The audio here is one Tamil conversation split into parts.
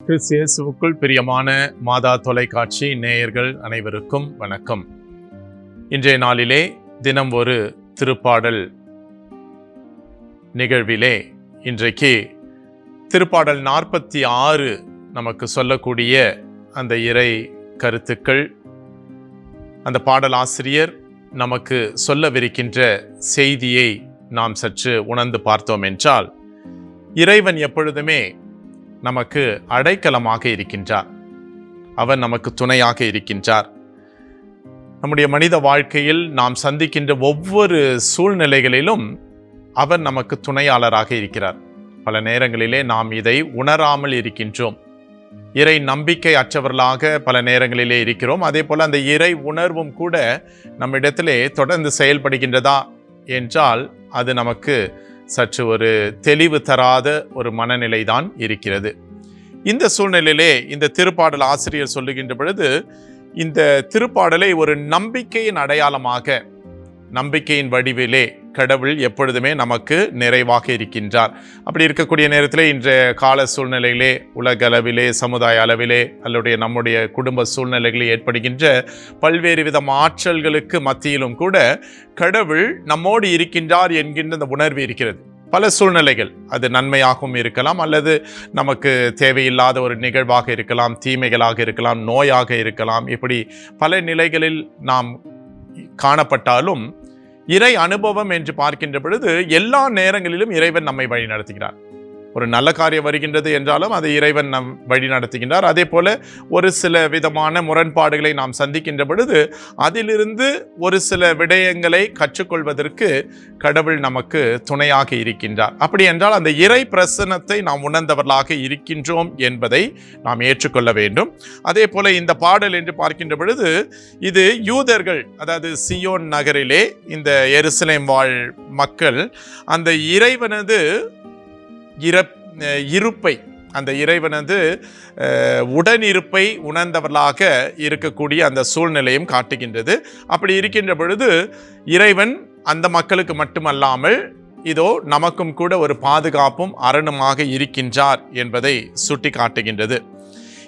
கிறிஸ்தியேசுவுக்குள் பிரியமான மாதா தொலைக்காட்சி நேயர்கள் அனைவருக்கும் வணக்கம். இன்றைய நாளிலே தினம் ஒரு திருப்பாடல் நிகழ்விலே இன்றைக்கு திருப்பாடல் நாற்பத்தி ஆறு நமக்கு சொல்லக்கூடிய அந்த இறை கருத்துக்கள் அந்த பாடல் ஆசிரியர் நமக்கு சொல்லவிருக்கின்ற செய்தியை நாம் சற்று உணர்ந்து பார்த்தோம் என்றால் இறைவன் எப்பொழுதுமே நமக்கு அடைக்கலமாக இருக்கின்றார். அவர் நமக்கு துணையாக இருக்கின்றார். நம்முடைய மனித வாழ்க்கையில் நாம் சந்திக்கின்ற ஒவ்வொரு சூழ்நிலைகளிலும் அவர் நமக்கு துணையாளராக இருக்கிறார். பல நேரங்களிலே நாம் இதை உணராமல் இருக்கின்றோம். இறை நம்பிக்கை அற்றவர்களாக பல நேரங்களிலே இருக்கிறோம். அதே போல் அந்த இறை உணர்வும் கூட நம்மிடத்திலே தொடர்ந்து செயல்படுகின்றதா என்றால் அது நமக்கு சற்று ஒரு தெளிவு தராத ஒரு மனநிலை தான் இருக்கிறது. இந்த சூழ்நிலையிலே இந்த திருப்பாடல் ஆசிரியர் சொல்லுகின்ற பொழுது இந்த திருப்பாடலை ஒரு நம்பிக்கையின் அடையாளமாக நம்பிக்கையின் வடிவிலே கடவுள் எப்பொழுதுமே நமக்கு நிறைவாக இருக்கின்றார். அப்படி இருக்கக்கூடிய நேரத்தில் இன்றைய கால சூழ்நிலையிலே உலக அளவிலே சமுதாய அளவிலே அல்லது நம்முடைய குடும்ப சூழ்நிலைகளில் ஏற்படுகின்ற பல்வேறு வித ஆற்றல்களுக்கு மத்தியிலும் கூட கடவுள் நம்மோடு இருக்கின்றார் என்கின்ற அந்த உணர்வு இருக்கிறது. பல சூழ்நிலைகள் அது நன்மையாகவும் இருக்கலாம் அல்லது நமக்கு தேவையில்லாத ஒரு நிகழ்வாக இருக்கலாம் தீமைகளாக இருக்கலாம் நோயாக இருக்கலாம் இப்படி பல நிலைகளில் நாம் காணப்பட்டாலும் இறை அனுபவம் என்று பார்க்கின்ற பொழுது எல்லா நேரங்களிலும் இறைவன் நம்மை வழி நடத்துகிறார் ஒரு நல்ல காரியம் வருகின்றது என்றாலும் அதை இறைவன் நம் வழி நடத்துகின்றார். அதே போல ஒரு சில விதமான முரண்பாடுகளை நாம் சந்திக்கின்ற பொழுது அதிலிருந்து ஒரு சில விடயங்களை கற்றுக்கொள்வதற்கு கடவுள் நமக்கு துணையாக இருக்கின்றார். அப்படி என்றால் அந்த இறை பிரசனத்தை நாம் உணர்ந்தவர்களாக இருக்கின்றோம் என்பதை நாம் ஏற்றுக்கொள்ள வேண்டும். அதே போல இந்த பாடல் என்று பார்க்கின்ற பொழுது இது யூதர்கள் அதாவது சியோன் நகரிலே இந்த எருசலேம் வாழ் மக்கள் அந்த இறைவனது இறப் இருப்பை. அந்த இறைவனது உடனிருப்பை உணர்ந்தவர்களாக இருக்கக்கூடிய அந்த சூழ்நிலையும் காட்டுகின்றது. அப்படி இருக்கின்ற பொழுது இறைவன் அந்த மக்களுக்கு மட்டுமல்லாமல் இதோ நமக்கும் கூட ஒரு பாதுகாப்பும் அரணுமாக இருக்கின்றார் என்பதை சுட்டி காட்டுகின்றது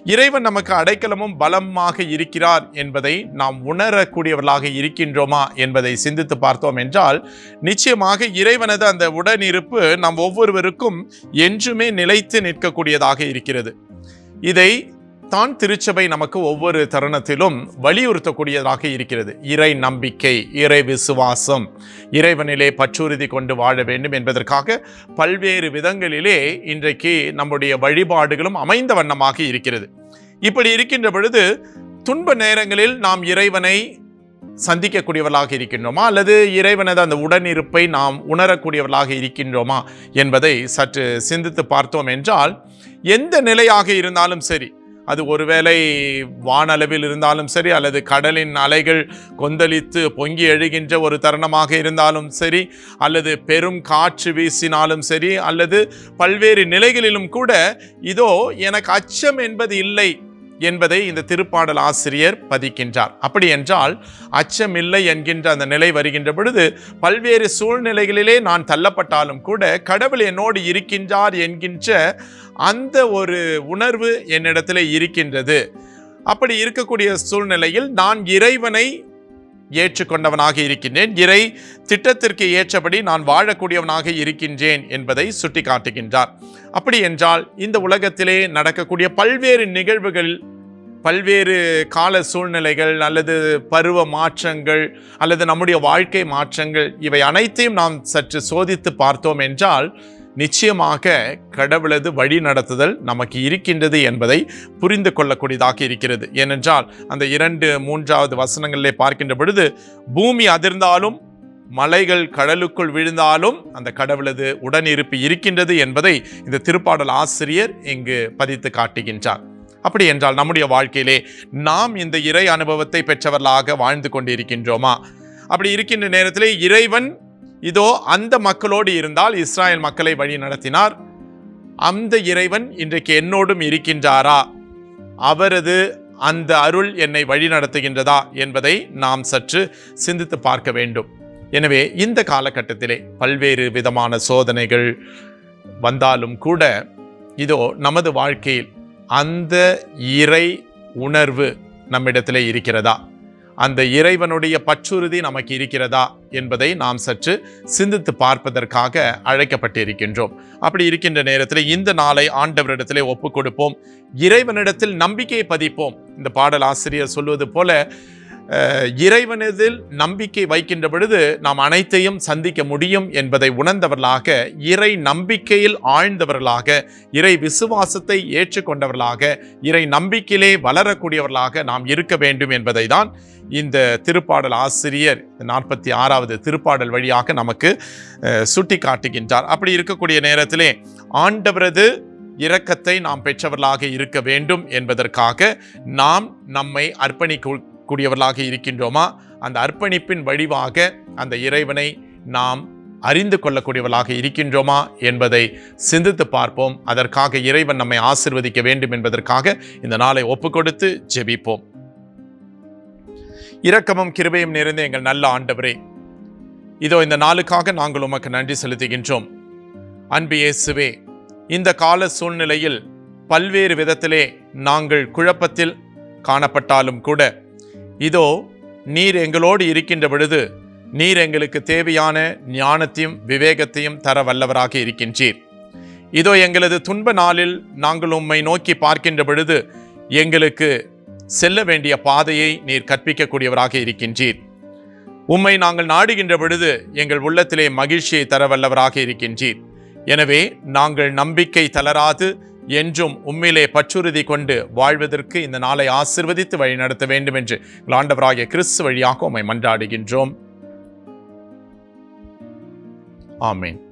இறைவன் நமக்கு அடைக்கலமும் பலமாக இருக்கிறார் என்பதை நாம் உணரக்கூடியவர்களாக இருக்கின்றோமா என்பதை சிந்தித்து பார்த்தோம் என்றால் நிச்சயமாக இறைவனது அந்த உடனிருப்பு நம் ஒவ்வொருவருக்கும் என்றுமே நிலைத்து நிற்கக்கூடியதாக இருக்கிறது. இதை தான் திருச்சபை நமக்கு ஒவ்வொரு தருணத்திலும் வலியுறுத்தக்கூடியதாக இருக்கிறது. இறை நம்பிக்கை இறை விசுவாசம் இறைவனிலே பற்றுறுதி கொண்டு வாழ வேண்டும் என்பதற்காக பல்வேறு விதங்களிலே இன்றைக்கு நம்முடைய வழிபாடுகளும் அமைந்த வண்ணமாக இருக்கிறது. இப்படி இருக்கின்ற பொழுது துன்ப நேரங்களில் நாம் இறைவனை சந்திக்கக்கூடியவர்களாக இருக்கின்றோமா? அல்லது இறைவனது அந்த உடனிருப்பை நாம் உணரக்கூடியவர்களாக இருக்கின்றோமா? என்பதை சற்று சிந்தித்து பார்த்தோம் என்றால் எந்த நிலையாக இருந்தாலும் சரி அது ஒருவேளை வானளவில் இருந்தாலும் சரி அல்லது கடலின் அலைகள் கொந்தளித்து பொங்கி எழுகின்ற ஒரு தருணமாக இருந்தாலும் சரி அல்லது பெரும் காற்று வீசினாலும் சரி அல்லது பல்வேறு நிலைகளிலும் கூட இதோ எனக்கு அச்சம் என்பது இல்லை. என்பதை இந்த திருப்பாடல் ஆசிரியர் பதிக்கின்றார். அப்படி என்றால் அச்சமில்லை என்கின்ற அந்த நிலை வருகின்ற பொழுது பல்வேறு சூழ்நிலைகளிலே நான் தள்ளப்பட்டாலும் கூட கடவுள் என்னோடு இருக்கின்றார் என்கின்ற அந்த ஒரு உணர்வு என்னிடத்தில் இருக்கின்றது. அப்படி இருக்கக்கூடிய சூழ்நிலையில் நான் இறைவனை ஏற்றுக்கொண்டவனாக இருக்கின்றேன். இறை திட்டத்திற்கு ஏற்றபடி நான் வாழக்கூடியவனாக இருக்கின்றேன் என்பதை சுட்டி காட்டுகின்றார் அப்படி என்றால் இந்த உலகத்திலே நடக்கக்கூடிய பல்வேறு நிகழ்வுகள் பல்வேறு கால சூழ்நிலைகள் அல்லது பருவ மாற்றங்கள் அல்லது நம்முடைய வாழ்க்கை மாற்றங்கள் இவை அனைத்தையும் நாம் சற்று சோதித்து பார்த்தோம் என்றால் நிச்சயமாக கடவுளது வழி நடத்துதல் நமக்கு இருக்கின்றது என்பதை புரிந்து கொள்ளக்கூடியதாக இருக்கிறது. ஏனென்றால் அந்த இரண்டு மூன்றாவது வசனங்களிலே பார்க்கின்ற பொழுது பூமி அதிர்ந்தாலும் மலைகள் கடலுக்குள் விழுந்தாலும் அந்த கடவுளது உடனிருப்பு இருக்கின்றது என்பதை இந்த திருப்பாடல் ஆசிரியர் இங்கு பதித்து காட்டுகின்றார். அப்படி என்றால் நம்முடைய வாழ்க்கையிலே நாம் இந்த இறை அனுபவத்தை பெற்றவர்களாக வாழ்ந்து கொண்டிருக்கின்றோமா? அப்படி இருக்கின்ற நேரத்தில் இறைவன் இதோ அந்த மக்களோடு இருந்தால் இஸ்ராயல் மக்களை வழி நடத்தினார். அந்த இறைவன் இன்றைக்கு என்னோடும் இருக்கின்றாரா? அவரது அந்த அருள் என்னை வழி நடத்துகின்றதா என்பதை நாம் சற்று சிந்தித்து பார்க்க வேண்டும். எனவே இந்த காலகட்டத்திலே பல்வேறு விதமான சோதனைகள் வந்தாலும் கூட இதோ நமது வாழ்க்கையில் அந்த இறை உணர்வு நம்மிடத்தில் இருக்கிறதா? அந்த இறைவனுடைய பற்றுறுதி நமக்கு இருக்கிறதா? என்பதை நாம் சற்று சிந்தித்து பார்ப்பதற்காக அழைக்கப்பட்டிருக்கின்றோம். அப்படி இருக்கின்ற நேரத்தில் இந்த நாளை ஆண்டவரிடத்திலே ஒப்பு கொடுப்போம். இறைவனிடத்தில் நம்பிக்கையை பதிப்போம். இந்த பாடல் ஆசிரியர் சொல்வது போல இறைவனதில் நம்பிக்கை வைக்கின்ற பொழுது நாம் அனைத்தையும் சந்திக்க முடியும் என்பதை உணர்ந்தவர்களாக இறை நம்பிக்கையில் ஆழ்ந்தவர்களாக இறை விசுவாசத்தை ஏற்றுக்கொண்டவர்களாக இறை நம்பிக்கையிலே வளரக்கூடியவர்களாக நாம் இருக்க வேண்டும் என்பதை தான் இந்த திருப்பாடல் ஆசிரியர் நாற்பத்தி ஆறாவது திருப்பாடல் வழியாக நமக்கு சுட்டி காட்டுகின்றார் அப்படி இருக்கக்கூடிய நேரத்திலே ஆண்டவரது இரக்கத்தை நாம் பெற்றவர்களாக இருக்க வேண்டும் என்பதற்காக நாம் நம்மை அர்ப்பணிக்க கூடியவர்களாக இருக்கின்றோமா? அந்த அர்ப்பணிப்பின் வடிவாக அந்த இறைவனை நாம் அறிந்து கொள்ளக்கூடியவர்களாக இருக்கின்றோமா என்பதை சிந்தித்து பார்ப்போம். அதற்காக இறைவன் நம்மை ஆசிர்வதிக்க வேண்டும் என்பதற்காக இந்த நாளை ஒப்புக்கொடுத்து ஜெபிப்போம். இரக்கமும் கிருபையும் நிறைந்த எங்கள் நல்ல ஆண்டவரே இதோ இந்த நாளுக்காக நாங்கள் உமக்கு நன்றி செலுத்துகின்றோம். அன்பு இயேசுவே இந்த கால சூழ்நிலையில் பல்வேறு விதத்திலே நாங்கள் குழப்பத்தில் காணப்பட்டாலும் கூட இதோ நீர் எங்களோடு இருக்கின்ற பொழுது நீர் எங்களுக்கு தேவையான ஞானத்தையும் விவேகத்தையும் தர வல்லவராக இருக்கின்றீர். இதோ எங்களது துன்ப நாளில் நாங்கள் உம்மை நோக்கி பார்க்கின்ற பொழுது எங்களுக்கு செல்ல வேண்டிய பாதையை நீர் கற்பிக்கக்கூடியவராக இருக்கின்றீர். உம்மை நாங்கள் நாடுகின்ற பொழுது எங்கள் உள்ளத்திலே மகிழ்ச்சியை தர வல்லவராக இருக்கின்றீர். எனவே நாங்கள் நம்பிக்கை தளராது என்றும் உம்மிலே பற்றுறுதி கொண்டு வாழ்வதற்கு இந்த நாளை ஆசிர்வதித்து வழி நடத்த வேண்டும் என்று ஆண்டவராகிய கிறிஸ்து வழியாக உம்மை மன்றாடுகின்றோம். ஆமேன்.